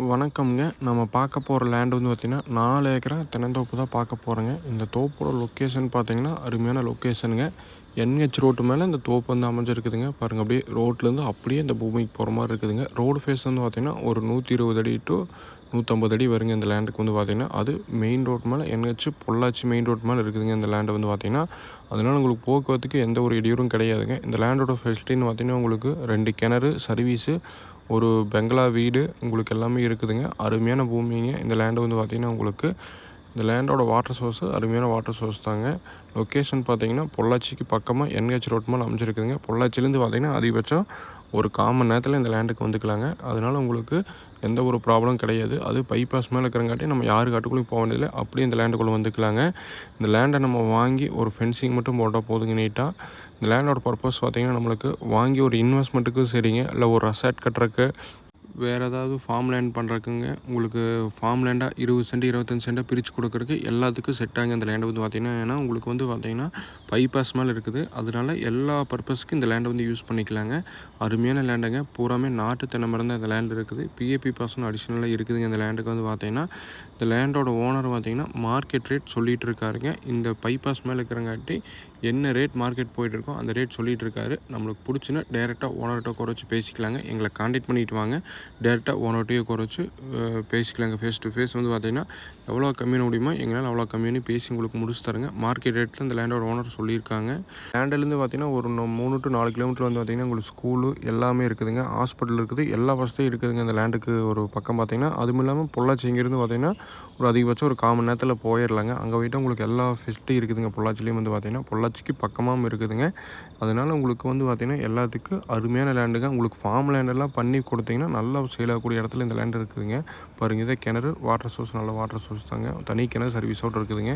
வணக்கம்ங்க. நம்ம பார்க்க போகிற லேண்ட் வந்து பார்த்திங்கன்னா நாலு ஏக்கரா தென்னந்தோப்பு தான் பார்க்க போகிறோங்க இந்த தோப்போட லொக்கேஷன் பார்த்தீங்கன்னா அருமையான லொக்கேஷனுங்க என்ஹெச் ரோட்டு மேலே இந்த தோப்பு வந்து அமைஞ்சிருக்குதுங்க. பாருங்கள் அப்படியே ரோட்லேருந்து அப்படியே இந்த பூமிக்கு போகிற மாதிரி இருக்குதுங்க. ரோடு ஃபேஸ் வந்து பார்த்திங்கன்னா ஒரு நூற்றி இருபது அடி டு நூற்றம்பது அடி வருங்க இந்த லேண்டுக்கு வந்து பார்த்திங்கன்னா அது மெயின் ரோட் மேலே என்ஹெச் பொள்ளாச்சி மெயின் ரோட் மேலே இருக்குதுங்க இந்த லேண்டு வந்து பார்த்திங்கன்னா அதனால் உங்களுக்கு போக்குவரத்துக்கு எந்த ஒரு இடையூறும் கிடையாதுங்க. இந்த லேண்டோட ஃபெசிலிட்டின்னு பார்த்திங்கன்னா உங்களுக்கு ரெண்டு கிணறு சர்வீஸு ஒரு பெங்களா வீடு உங்களுக்கு எல்லாமே இருக்குதுங்க. அருமையான பூமிங்க. இந்த லேண்டு வந்து பார்த்திங்கன்னா உங்களுக்கு இந்த லேண்டோட வாட்டர் சோர்ஸு அருமையான வாட்டர் சோர்ஸ் தாங்க. லொக்கேஷன் பார்த்தீங்கன்னா பொள்ளாச்சிக்கு பக்கமாக என்ஹெச் ரோட் மேலே அமைச்சிருக்குதுங்க பொள்ளாச்சிலேருந்து பார்த்தீங்கன்னா அதிகபட்சம் ஒரு காமன் நேரத்தில் இந்த லேண்டுக்கு வந்துக்கலாங்க. அதனால் உங்களுக்கு எந்த ஒரு ப்ராப்ளம் கிடையாது. அது பைபாஸ் மேலே இருக்கிறங்காட்டி நம்ம யார் காட்டுக்குள்ளேயும் போக வேண்டியதில்லை. அப்படியே இந்த லேண்டுக்குள்ளே வந்துக்கலாங்க. இந்த லேண்டை நம்ம வாங்கி ஒரு ஃபென்சிங் மட்டும் போட்டால் போதுங்க நீட்டாக இந்த லேண்டோட பர்பஸ் பார்த்திங்கன்னா நம்மளுக்கு வாங்கி ஒரு இன்வெஸ்ட்மெண்ட்டுக்கும் சரிங்க. இல்லை ஒரு அசட் கட்டுறக்கு வேறு ஏதாவது ஃபார்ம் லேண்ட் பண்ணுறக்குங்க உங்களுக்கு ஃபார்ம் லேண்டாக இருபது சென்ட் இருபத்தஞ்சி சென்ட்டாக பிரித்து கொடுக்குறக்கு எல்லாத்துக்கும் செட் ஆகுங்க இந்த லேண்டை வந்து பார்த்திங்கன்னா ஏன்னா உங்களுக்கு வந்து பார்த்திங்கன்னா பைபாஸ் மேலே இருக்குது. அதனால எல்லா பர்பஸ்க்கும் இந்த லேண்டை வந்து யூஸ் பண்ணிக்கலாங்க. அருமையான லேண்டுங்க பூராமே நாட்டு தென்னை மரம் இந்த லேண்ட் இருக்குது. பிஏபி பாசனம் அடிஷ்னலாக இருக்குதுங்க இந்த லேண்டுக்கு வந்து பார்த்திங்கன்னா இந்த லேண்டோட ஓனர் பார்த்திங்கன்னா மார்க்கெட் ரேட் சொல்லிகிட்டு இருக்காருங்க. இந்த பைபாஸ் மேலே இருக்கிறங்காட்டி என்ன ரேட் மார்க்கெட் போயிட்டுருக்கோ அந்த ரேட் சொல்லிகிட்டு இருக்காரு. நம்மளுக்கு பிடிச்சின்னா டேரெக்டாக ஓனர்கிட்ட குறைச்சி பேசிக்கலாங்க. எங்களை காண்டாக்ட் பண்ணிட்டு வாங்க. டேரெக்டாக ஓனர்கிட்டயே குறைச்சி பேசிக்கலாங்க ஃபேஸ் டு ஃபேஸ் வந்து பார்த்திங்கன்னா எவ்வளோ கம்மியான முடியுமோ எங்களால் அவ்வளோ கம்மியான பேசி உங்களுக்கு முடிச்சு தருங்க. மார்க்கெட் ரேட்டில் இந்த லேண்டோட ஓனர் சொல்லியிருக்காங்க. லேண்டிலேருந்து பார்த்திங்கன்னா ஒரு மூணு டு நாலு கிலோமீட்டர் வந்து பார்த்திங்கன்னா உங்களுக்கு ஸ்கூலு எல்லாமே இருக்குதுங்க. ஹாஸ்பிட்டல் இருக்குது. எல்லா வசதியும் இருக்குதுங்க இந்த லேண்டுக்கு ஒரு பக்கம் பார்த்திங்கன்னா அதுவும் இல்லாமல் பொள்ளாச்சி இங்கேருந்து பார்த்திங்கன்னா ஒரு அதிகபட்சம் ஒரு காமன் நேரத்தில் போயிடலாங்க அங்கே போயிட்டு உங்களுக்கு எல்லா ஃபெசிலிட்டியும் இருக்குதுங்க. பொள்ளாச்சிலையும் வந்து பார்த்திங்கன்னா பொள்ளாச்சிக்கு பக்கமாகவும் இருக்குதுங்க. அதனால் உங்களுக்கு வந்து பார்த்திங்கன்னா எல்லாத்துக்கும் அருமையான லேண்டுங்க உங்களுக்கு ஃபார்ம் லேண்டெல்லாம் பண்ணி கொடுத்திங்கன்னா நல்லா சேல் ஆகக்கூடிய இடத்துல இந்த லேண்ட் இருக்குதுங்க. பாருங்க இதே கிணறு வாட்டர் சோர்ஸ் நல்ல வாட்டர் சோர்ஸ் தாங்க. தனி கிணறு சர்வீஸோடு இருக்குதுங்க.